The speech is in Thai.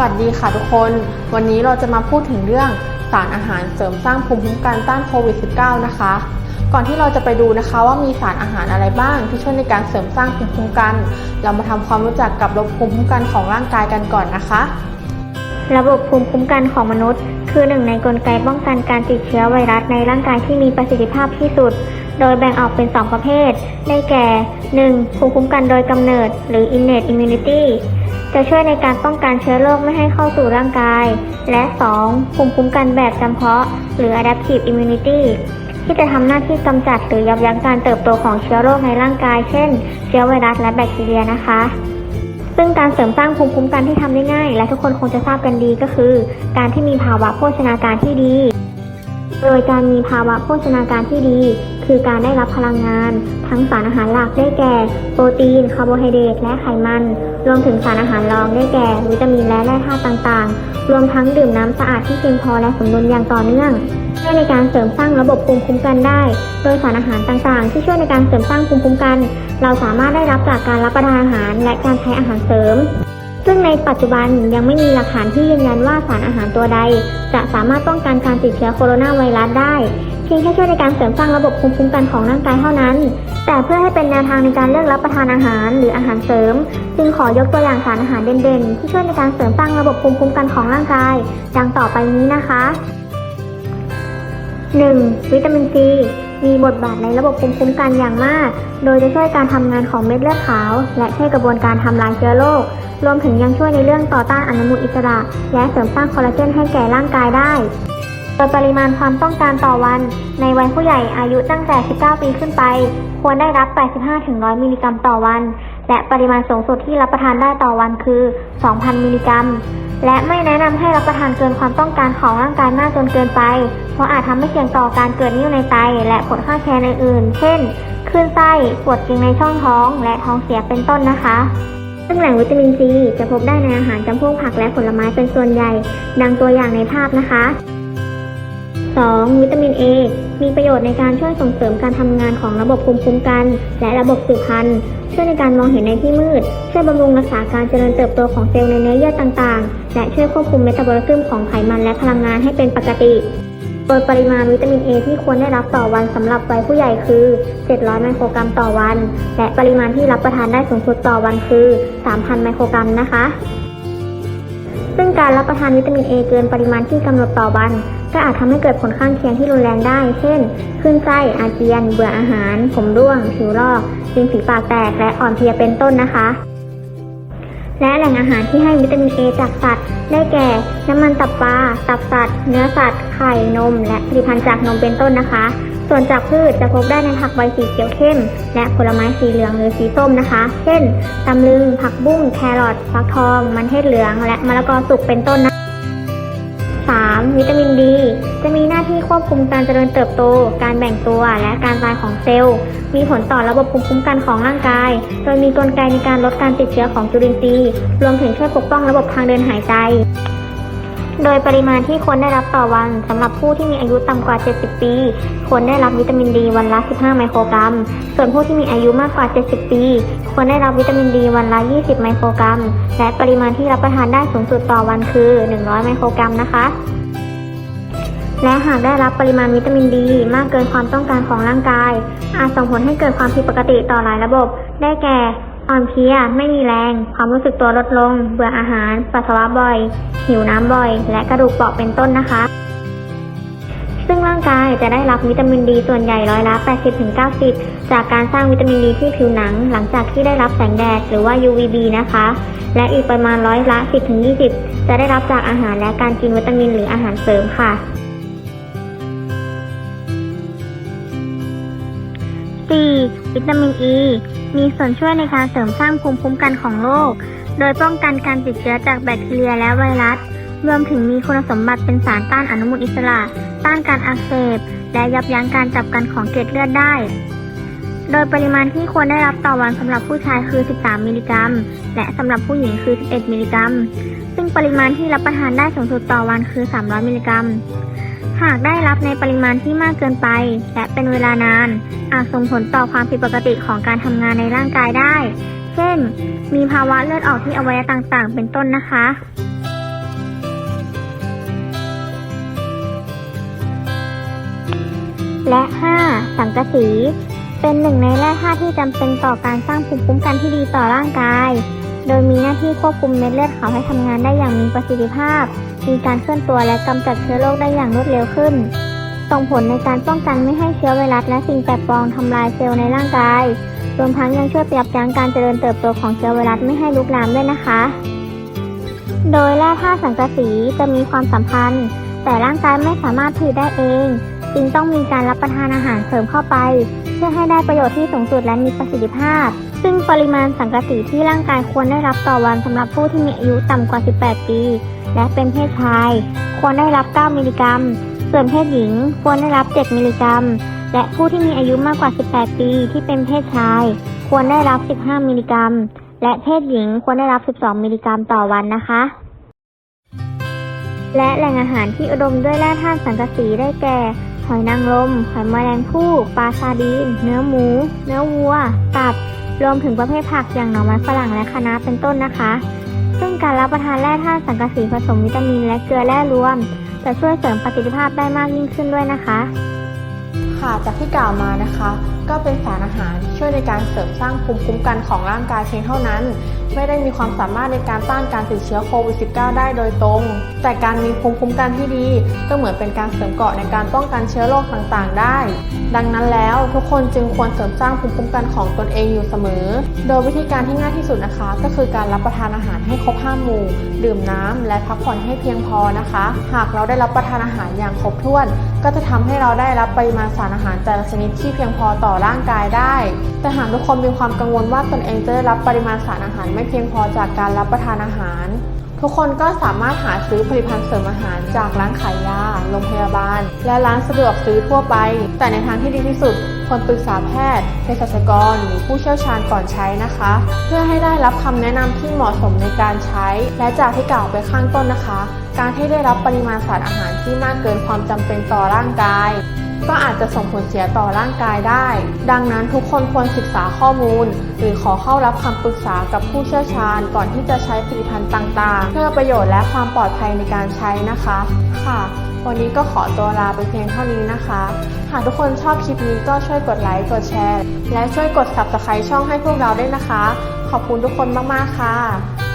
วัสดีค่ะทุกคน วันนี้เราจะมาพูดถึงเรื่องสารอาหารเสริมสร้างภูมิคุ้มกันต้านโควิด -19 นะคะ ก่อนที่เราจะไปดูนะคะว่ามีสารอาหารอะไรบ้างที่ช่วยในการเสริมสร้างภูมิคุ้มกัน เรามาทำความรู้จักกับระบบภูมิคุ้มกันของร่างกายกันก่อนนะคะ ระบบภูมิคุ้มกันของมนุษย์ คือหนึ่งในกลไกป้องกันการติดเชื้อไวรัสในร่างกายที่มีประสิทธิภาพที่สุด โดยแบ่งออกเป็น 2 ประเภท ได้แก่ 1. ภูมิคุ้มกันโดยกำเนิด หรือ innate immunity จะช่วยในการป้องกันเชื้อโรคไม่ให้เข้าสู่ร่างกาย และ 2. ภูมิคุ้มกันแบบจำเพาะ หรือ adaptive immunity ที่จะทำหน้าที่กำจัดหรือยับยั้งการเติบโตของเชื้อโรคในร่างกาย เช่น เชื้อไวรัสและแบคทีเรียนะคะ ซึ่งการเสริมสร้างภูมิคุ้มกันที่ทำได้ง่าย และทุกคนคงจะทราบกันดีก็คือ การที่มีภาวะโภชนาการที่ดี โดยการมีภาวะโภชนาการที่ดี คือการได้รับพลังงาน ทั้งสารอาหารหลักได้แก่ โปรตีน คาร์โบไฮเดรตและไขมัน รวมถึงสารอาหารรองได้แก่ วิตามินและแร่ธาตุต่างๆ รวมทั้งดื่มน้ำสะอาดที่เพียงพอและสมดุลอย่างต่อเนื่องช่วยในการเสริมสร้างระบบภูมิคุ้มกันได้ โดยสารอาหารต่างๆ ที่ช่วยในการเสริมสร้างภูมิคุ้มกัน เราสามารถได้รับจากการรับประทานอาหารและการใช้อาหารเสริม ซึ่งในปัจจุบันยังไม่มีหลักฐานที่ยืนยันว่าสารอาหารตัวใด จะสามารถป้องกันการติดเชื้อโคโรนาไวรัสได้ เพียงแค่ช่วยในการเสริมสร้างระบบภูมิคุ้มกันของร่างกายเท่านั้น แต่เพื่อให้เป็นแนวทางในการเลือกรับประทานอาหาร หรืออาหารเสริม จึงขอยกตัวอย่างสารอาหารเด่นๆ ที่ช่วยในการเสริมสร้างระบบภูมิคุ้มกันของร่างกาย ดังต่อไปนี้นะคะ 1. วิตามินซีมีบทบาทในระบบภูมิคุ้มกันอย่างมาก โดยจะช่วยการทำงานของเม็ดเลือดขาว และช่วยกระบวนการทำลายเชื้อโรค รวมถึงยังช่วยในเรื่องต่อต้านอนุมูลอิสระ และเสริมสร้างคอลลาเจนให้แก่ร่างกายได้ โดยปริมาณความต้องการต่อวัน ในวัยผู้ใหญ่อายุตั้งแต่ 19 ปีขึ้นไป ควรได้รับ 85-100 มิลลิกรัมต่อวัน และปริมาณสูงสุดที่รับประทานได้ต่อวันคือ 2,000 มิลลิกรัม และไม่แนะนำให้รับประทานเกินความต้องการของร่างกายมากจนเกินไป เพราะอาจทำให้เสี่ยงต่อการเกิดนิ่วในไต และผลข้างเคียงอื่นๆ เช่นคลื่นไส้ ปวดจริงในช่องท้อง และท้องเสียเป็นต้นนะคะซึ่งแหล่งวิตามินซีจะพบได้ในอาหารจำพวกผักและผลไม้เป็นส่วนใหญ่ ดังตัวอย่างในภาพนะคะ 2. วิตามิน A มีประโยชน์ในการช่วยส่งเสริมการทำงานของระบบภูมิคุ้มกัน และระบบสืบพันธุ์ ช่วยในการมองเห็นในที่มืด ช่วยบำรุงรักษาการเจริญเติบโตของเซลล์ในเนื้อเยื่อต่างๆ และช่วยควบคุมเมตาบอลิซึมของไขมันและพลังงานให้เป็นปกติโดยปริมาณวิตามิน A ที่ควรได้รับต่อวันสำหรับวัยผู้ใหญ่คือ 700 ไมโครกรัมต่อวัน และปริมาณที่รับประทานได้สูงสุดต่อวันคือ 3,000 ไมโครกรัมนะคะ ซึ่งการรับประทานวิตามิน A เกินปริมาณที่กำหนดต่อวัน ก็อาจทำให้เกิดผลข้างเคียงที่รุนแรงได้ เช่นคลื่นไส้ อาเจียน เบื่ออาหาร ผมร่วง ผิวลอกริมฝีปากแตก และอ่อนเพลียเป็นต้นนะคะ และแหล่งอาหารที่ให้วิตามิน A จากสัตว์ ได้แก่ น้ำมันตับปลา ตับสัตว์ เนื้อสัตว์ ไข่ นม และผลิตภัณฑ์จากนมเป็นต้นนะคะ ส่วนจากพืชจะพบได้ในผักใบสีเขียวเข้ม และผลไม้สีเหลืองหรือสีส้มนะคะ เช่น ตำลึง ผักบุ้ง แครอท ฟักทอง มันเทศเหลือง และมะละกอสุกเป็นต้นนะ 3. วิตามินดี จะมีหน้าที่ควบคุมการเจริญเติบโต การแบ่งตัว และการตายของเซลล์ มีผลต่อระบบภูมิคุ้มกันของร่างกาย โดยมีกลไกในการลดการติดเชื้อของจุลินทรีย์ รวมถึงช่วยปกป้องระบบทางเดินหายใจ โดยปริมาณที่ควรได้รับต่อวันสำหรับผู้ที่มีอายุต่ำกว่า 70 ปีควรได้รับวิตามินดีวันละ 15 ไมโครกรัม ส่วนผู้ที่มีอายุมากกว่า 70 ปี ควรได้รับวิตามินดีวันละ 20 ไมโครกรัม และปริมาณที่รับประทานได้สูงสุดต่อวันคือ 100 ไมโครกรัมนะคะ และหากได้รับปริมาณวิตามินดี มากเกินความต้องการของร่างกาย อาจส่งผลให้เกิดความผิดปกติต่อหลายระบบ ได้แก่ อ่อนเพลียไม่มีแรง ความรู้สึกตัวลดลง เบื่ออาหาร ปัสสาวะบ่อย หิวน้ำบ่อย และกระดูกเปราะเป็นต้นนะคะ ซึ่งร่างกายจะได้รับวิตามินดีส่วนใหญ่ร้อยละ 80-90 จากการสร้างวิตามินดีที่ผิวหนัง หลังจากที่ได้รับแสงแดดหรือว่า UVB นะคะ และอีกประมาณร้อยละ 10-20 จะได้รับจากอาหารและการกินวิตามินหรืออาหารเสริมค่ะ 4. วิตามินอ e ี มีส่วนช่วยในการเสริมสร้างภูมิคุ้มกันของโรค โดยป้องกันการติดเชื้อจากแบคทีเรียและไวรัส รวมถึงมีคุณสมบัติเป็นสารต้านอนุมูลอิสระ ต้านการอักเสบ และยับยั้งการจับกันของเกล็ดเลือดได้ โดยปริมาณที่ควรได้รับต่อวันสำหรับผู้ชายคือ 13 มิลลิกรัม และสำหรับผู้หญิงคือ 11 มิลลิกรัม ซึ่งปริมาณที่รับประทานได้สูงสุดต่อวันคือ 300 มิลลิกรัม หากได้รับในปริมาณที่มากเกินไป และเป็นเวลานาน อาจส่งผลต่อความผิดปกติของการทำงานในร่างกายได้ เช่น มีภาวะเลือดออกที่อวัยวะต่างๆ เป็นต้นนะคะ และ 5. สังกะสี เป็นหนึ่งในแร่ธาตุที่จำเป็นต่อการสร้างภูมิคุ้มกันที่ดีต่อร่างกาย โดยมีหน้าที่ควบคุมเม็ดเลือดขาวให้ทำงานได้อย่างมีประสิทธิภาพ มีการเคลื่อนตัวและกำจัดเชื้อโรคได้อย่างรวดเร็วขึ้น ส่งผลในการป้องกันไม่ให้เชื้อไวรัสและสิ่งแปลกปลอมทำลายเซลล์ในร่างกาย รวมทั้งยังช่วยยับยั้งการเจริญเติบโตของเชื้อไวรัสไม่ให้ลุกลามด้วยนะคะ โดยแร่ธาตุสังกะสีจะมีความสัมพันธ์ แต่ร่างกายไม่สามารถผลิตได้เอง จึงต้องมีการรับประทานอาหารเสริมเข้าไป เพื่อให้ได้ประโยชน์ที่สูงสุดและมีประสิทธิภาพ ปริมาณสังกะสีที่ร่างกายควรได้รับต่อวันสำหรับผู้ที่มีอายุต่ำกว่า 18 ปี และเป็นเพศชาย ควรได้รับ 9 มิลลิกรัม ส่วนเพศหญิง ควรได้รับ 7 มิลลิกรัม และผู้ที่มีอายุมากกว่า 18 ปีที่เป็นเพศชาย ควรได้รับ 15 มิลลิกรัม และเพศหญิงควรได้รับ 12 มิลลิกรัมต่อวันนะคะ และแหล่งอาหารที่อุดมด้วยแร่ธาตุสังกะสีได้แก่หอยนางรม หอยแมลงภู่ปลาซาดีน เนื้อหมู เนื้อวัว ตับ รวมถึงประเภทผักอย่างหน่อไม้ฝรั่งและคะน้าเป็นต้นนะคะ ซึ่งการรับประทานแร่ธาตุสังกะสีผสมวิตามิน และเกลือแร่รวม จะช่วยเสริมประสิทธิภาพได้มากยิ่งขึ้นด้วยนะคะ ค่ะจากที่กล่าวมานะคะ ก็เป็นสารอาหารที่ช่วยในการเสริมสร้างภูมิคุ้มกันของร่างกายเพียงเท่านั้น ไม่ได้มีความสามารถในการต้านการติดเชื้อโควิด -19 ได้โดยตรง แต่การมีภูมิคุ้มกันที่ดี ก็เหมือนเป็นการเสริมเกราะในการป้องกันเชื้อโรคต่างๆ ได้ ดังนั้นแล้วทุกคนจึงควรเสริมสร้างภูมิคุ้มกันของตนเองอยู่เสมอ โดยวิธีการที่ง่ายที่สุดนะคะ ก็คือการรับประทานอาหารให้ครบห้าหมู่ ดื่มน้ำและพักผ่อนให้เพียงพอนะคะ หากเราได้รับประทานอาหารอย่างครบถ้วน ก็จะทำให้เราได้รับปริมาณสารอาหารแต่ละชนิดที่เพียงพอต่อร่างกายได้ แต่หากทุกคนมีความกังวลว่าตนเองจะได้รับปริมาณสารอาหารไม่เพียงพอจากการรับประทานอาหาร ทุกคนก็สามารถหาซื้อผลิตภัณฑ์เสริมอาหารจากร้านขายยา โรงพยาบาล และร้านสะดวกซื้อทั่วไป แต่ในทางที่ดีที่สุดควรปรึกษาแพทย์เภสัชกร หรือผู้เชี่ยวชาญก่อนใช้นะคะ เพื่อให้ได้รับคำแนะนำที่เหมาะสมในการใช้ และจากที่กล่าวไปข้างต้นนะคะ การที่ได้รับปริมาณสารอาหารที่มากเกินความจำเป็นต่อร่างกาย ก็อาจจะส่งผลเสียต่อร่างกายได้ ดังนั้นทุกคนควรศึกษาข้อมูล หรือขอเข้ารับคำปรึกษากับผู้เชี่ยวชาญก่อนที่จะใช้ผลิตภัณฑ์ต่างๆ เพื่อประโยชน์และความปลอดภัยในการใช้นะคะ ค่ะ วันนี้ก็ขอตัวลาไปเพียงเท่านี้นะคะ หากทุกคนชอบคลิปนี้ก็ช่วยกดไลค์ กดแชร์ และช่วยกด subscribe ช่องให้พวกเราด้วยนะคะ ขอบคุณทุกคนมากๆค่ะ